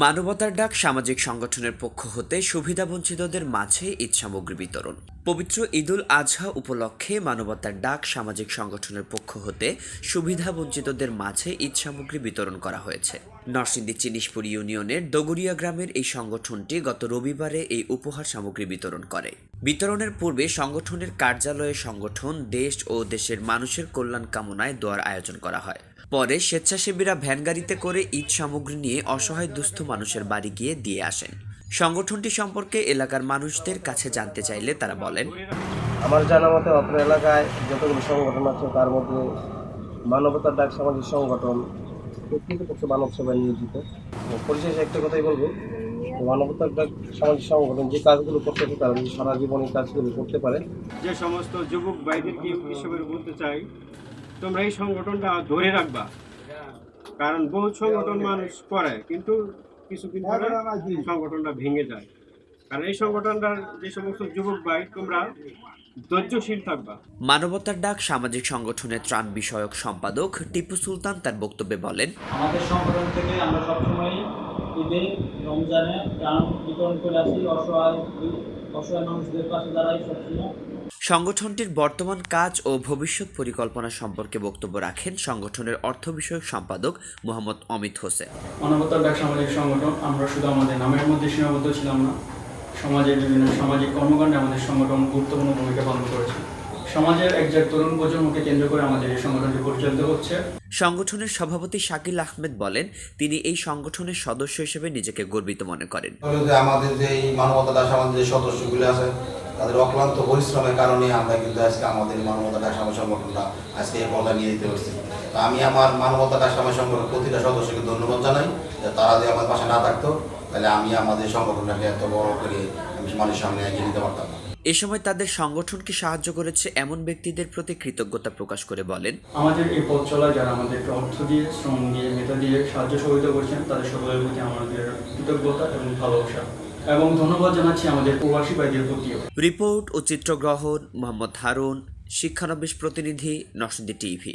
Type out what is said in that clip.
মানবতার ডাক সামাজিক সংগঠনের পক্ষ হতে সুবিধাবঞ্চিতদের মাঝে ঈদ সামগ্রী বিতরণ। পবিত্র ঈদুল আজহা উপলক্ষে মানবতার ডাক সামাজিক সংগঠনের পক্ষ হতে সুবিধাবঞ্চিতদের মাঝে ঈদ সামগ্রী বিতরণ করা হয়েছে। নরসিংদী চিনিশপুর ইউনিয়নের দগরিয়া গ্রামের এই সংগঠনটি গত রবিবারে এই উপহার সামগ্রী বিতরণ করে। বিতরণের পূর্বে সংগঠনের কার্যালয়ে সংগঠন, দেশ ও দেশের মানুষের কল্যাণ কামনায় দোয়ার আয়োজন করা হয়। পরে স্বেচ্ছাসেবীরা ভ্যান গাড়িতে করে ঈদ সামগ্রী নিয়ে অসহায় দুস্থ মানুষের বাড়ি গিয়ে দিয়ে আসেন। সংগঠনটি সম্পর্কে এলাকার মানুষদের কাছে জানতে চাইলে তারা বলেন আমার জানা মতে অত্র এলাকায় যতগুলো সংগঠন আছে তার মধ্যে মানবতার ডাক সামাজিক সংগঠন কর্তৃপক্ষ মানব সেবায় নিয়োজিত। পরিশেষে একটা কথাই বলব মানবতার ডাক সামাজিক সংগঠন যে কাজগুলো করতেছে তারা সারা জীবন এই কাজগুলো করতে পারে। যে সমস্ত যুবক ভাইদেরকে হিসেবে বলতে চাই তোমরা এই সংগঠনটা ধরে রাখবা। কারণ বহু সংগঠন মানুষ করে কিন্তু কিছুদিন পরে সংগঠনটা ভেঙে যায়। কারণ এই সংগঠনটার যে সমস্ত যুবক ভাই তোমরা ধৈর্যশীল থাকবা। মানবতার ডাক সামাজিক সংগঠনের ত্রাণ বিষয়ক সম্পাদক টিপু সুলতান তার বক্তব্যে বলেন আমাদের সংগঠন থেকে আমরা সবসময় ঈদে রমজানে ত্রাণ বিতরণ করে আসি। অসহায় অসহায় মানুষদের পাশে দাঁড়াই সবসময়। সংগঠনটির বর্তমান কাজ ও ভবিষ্যৎ পরিকল্পনা সম্পর্কে বক্তব্য রাখেন সংগঠনের অর্থ বিষয়ক সম্পাদক মোহাম্মদ অমিত হোসেন। মানবতার ডাক সামাজিক সংগঠন আমরা শুধু আমাদের নামের মধ্যে সীমাবদ্ধ ছিলাম না সমাজের বিভিন্ন সামাজিক কর্মকাণ্ডে আমাদের সংগঠন গুরুত্বপূর্ণ ভূমিকা পালন করেছে। সমাজের একজাক তরুণ প্রজন্মকে কেন্দ্র করে আমাদের এই সংগঠনটি পরিচালিত হচ্ছে। সংগঠনের সভাপতি শাকিল আহমেদ বলেন তিনি এই সংগঠনের সদস্য হিসেবে নিজেকে গর্বিত মনে করেন। আমাদের যে এই মানবতা দাস আমাদের যে সদস্যগুলো আছে তাদের অক্লান্ত পরিশ্রমের কারণে আমরা কিন্তু আজকে আমাদের এই মানবতা সংগঠনটা আজকে এই পর্যায়ে নিয়ে যেতে পারছি। তো আমি আমার মানবতা দাস আমার সংগঠন প্রতিটা সদস্যকে ধন্যবাদ জানাই যে তারা যদি আমার পাশে না থাকতো তাহলে আমি আমাদের সংগঠনটাকে এত বড় করে আমি মানুষের সামনে এগিয়ে নিতে পারতাম না। এ সময় তাদের সংগঠনকে সাহায্য করেছে এমন ব্যক্তিদের প্রতি কৃতজ্ঞতা প্রকাশ করে বলেন? আমাদের এই পথ চলায় যারা আমাদেরকে অর্থ দিয়ে শ্রম দিয়ে মেধা দিয়ে সাহায্য সহযোগিতা করছেন তাদের সকলের প্রতি আমাদের কৃতজ্ঞতা এবং ভালোবাসা। এবং ধন্যবাদ জানাচ্ছি আমাদের প্রবাসী ভাইদের প্রতি। রিপোর্ট ও চিত্রগ্রহণ, মোহাম্মদ হারুন, শিক্ষানবিশ প্রতিনিধি নসদি টিভি।